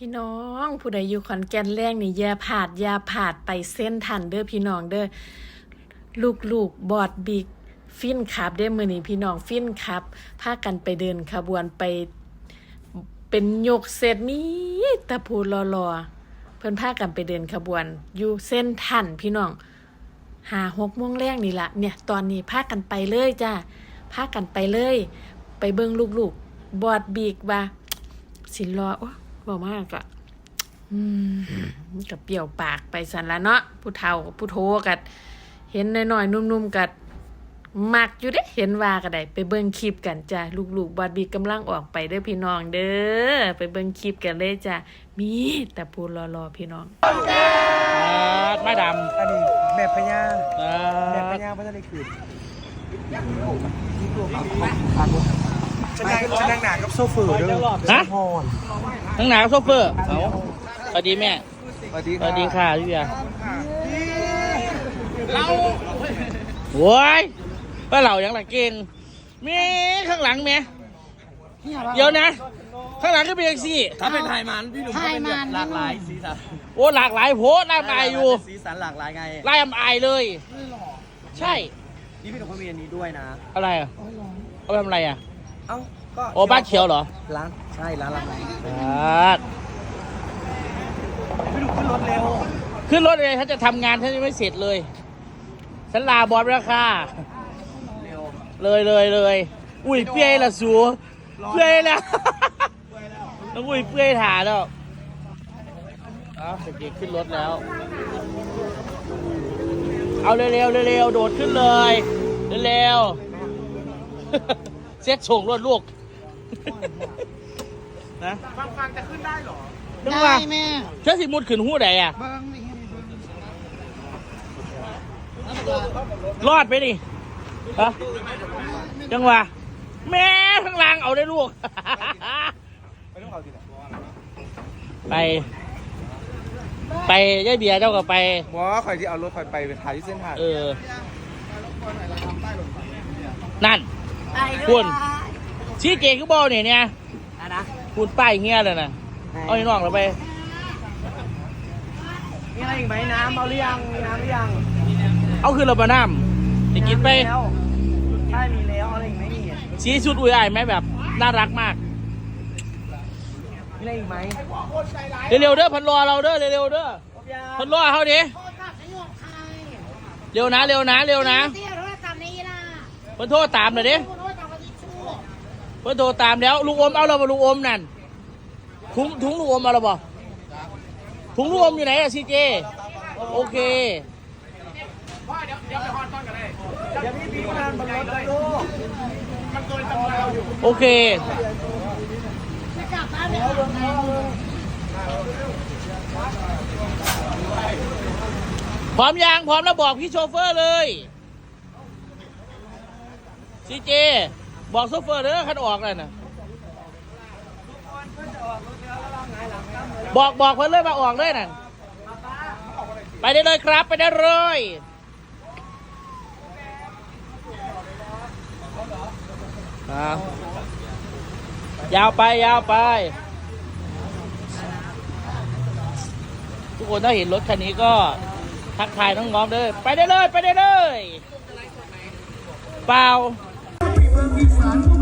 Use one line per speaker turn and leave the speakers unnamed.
พี่น้องผู้ใดอยู่ขอนแก่นแรงนี่อย่าผาดอย่าผาดไปเส้นทันเด้อพี่น้องเด้อลูกลูกบอดบิกฟินขับเด้มือนี้พี่น้องฟินขับพากันไปเดินขบวนไป เป็นยกเสร็จนี้ตะพูรอรอเพิ่นพากันไปเดินขบวน อยู่เส้นทันพี่น้องหาหกโมงแรกนี่ละเนี่ยตอนนี้พากันไปเลยจ้าพากันไปเลย ไปเบิ่งลูกๆบอดบีกว่าสินรอโอ้ บอกมากอะอืมกับเปรี้ยวปากไปสันละเนาะผู้เฒ่าผู้โทกัด เห็นน้อยๆนุ่มๆกัดมักอยู่เด้เห็นว่าก็ได้ไปเบิ่งคลิปกันจ้ะลูกๆบอดบีกำลังออกไปเด้อพี่น้องเด้อไปเบิ่งคลิปกันเลยจ้ะมีแต่พูดรอๆพี่น้อง
ไม้ด
อันนี้แม่พญาำ
อ่า
แม่พญาพัฒนาคืน ฉันนั่งฉันนั่งหนากับโซเฟอร์ด้วยฮะ พร
ทั้งหนาโซเฟอร์เอาสวัสดีแม่
สวัสดี
สวัสดีค่ะพี่เบียร์เราโว้ยว่าเราอย่างไรเก่งแม่ข้างหลังแม่เดี๋ยวนะ ข้างหลังก็เป็นยังสี่
ถ้าเป็นไทยมันพี่หนุ่มก็เป็นแบบหลากหลายสีสัน
โอ้หลากหลายโพสต์หลากหลายอยู่
สีสันหลากหลายไง
ไล่อำอายเลย ใช่
นี่พี่หนุ่มเขามีอันนี้ด้วยนะ
อะไรอะเอาไปทำอะไรอะ
เอ้าก็
โอ้บ้านเขียวเหรอ
ร้านใช่ร้านร้าน
อ่า
พี่หนุ่มขึ้นรถเร็ว
ขึ้นรถเลยฉันจะทำงานฉันยังไม่เสร็จเลยฉันลาบอสไปแล้วค่ะ
เร็ว
เลยเลยเลยอุ้ยเปื่อยละสูเปื่อยแล้วน้องอุ้ยเปื่อยถาแล้วเอาเด็กๆขึ้นรถแล้ว เอาเร็วๆเร็วๆโดดขึ้นเลยเร็วๆ เซ็ตส่งรถลูกนะฟังฟังจะขึ้นได้หรอ
ได้แม่
เชื่อสิมุดขึ้นหู้ใดอะ
เบิ้งนี่
รอดไปดิฮะจังหวะแม่ข้างล่างเอาได้ลูก
ไม่ต้องเอาทีไหน
ไป ไปย่ายเบียร์เจ้าก็ไป
หมอคอยที่เอารถคอยไปไปถ่ายที่เส้นทาง
เออ นั่น คุณชี้เจคือบอลเนี่ยเนี่ย
อะนะ
คุณป้ายเงี้ยเลยนะเอาให้น้องเราไป
มีอะไรอีกไหมน้ำเอาหรือยังมีน้ำหรือยัง
เอาขึ้นเราไปน้ำจะกินไป
แล้วใช่มีแล้วเอาอะไรอีกไหมมี
ชี้ชุดอุ้ยอายไหมแบบน่ารักมาก
มีอะไรอีกไหม
เร็วๆเด้อพันรอเราเด้อเร็วๆเด้อพันรอเขาดิเร็วนะเร็วนะเร็วนะ
เตี้ยรถตามนี้ล่ะ
เพิ่นโทษตามเลยดิ
คุณรถตามที่ชู
เพิ่นโทรตามแล้วลุงอมเอาเราบ่ลุงอมนั่นถุงถุงลุงอมเอาเราบ่ถุงลุงอมอยู่ไหนอะซีเจโอเค
เดี๋ยวพี่ปีนานบนรถเลยลูก
โอเคพร้อมยังพร้อมแล้วบอกพี่โชเฟอร์เลยซีเจ บอกโชเฟอร์เด้อคันออกเลยนะบอกบอกเพิ่นเลยมาออกเลยนั่นไปได้เลยครับไปได้เลยยาวไปยาวไป ทุกคนถ้าเห็นรถคันนี้ก็ทักทายน้องๆเด้อไปได้เลย ไปได้เลย เปล่า Thank you.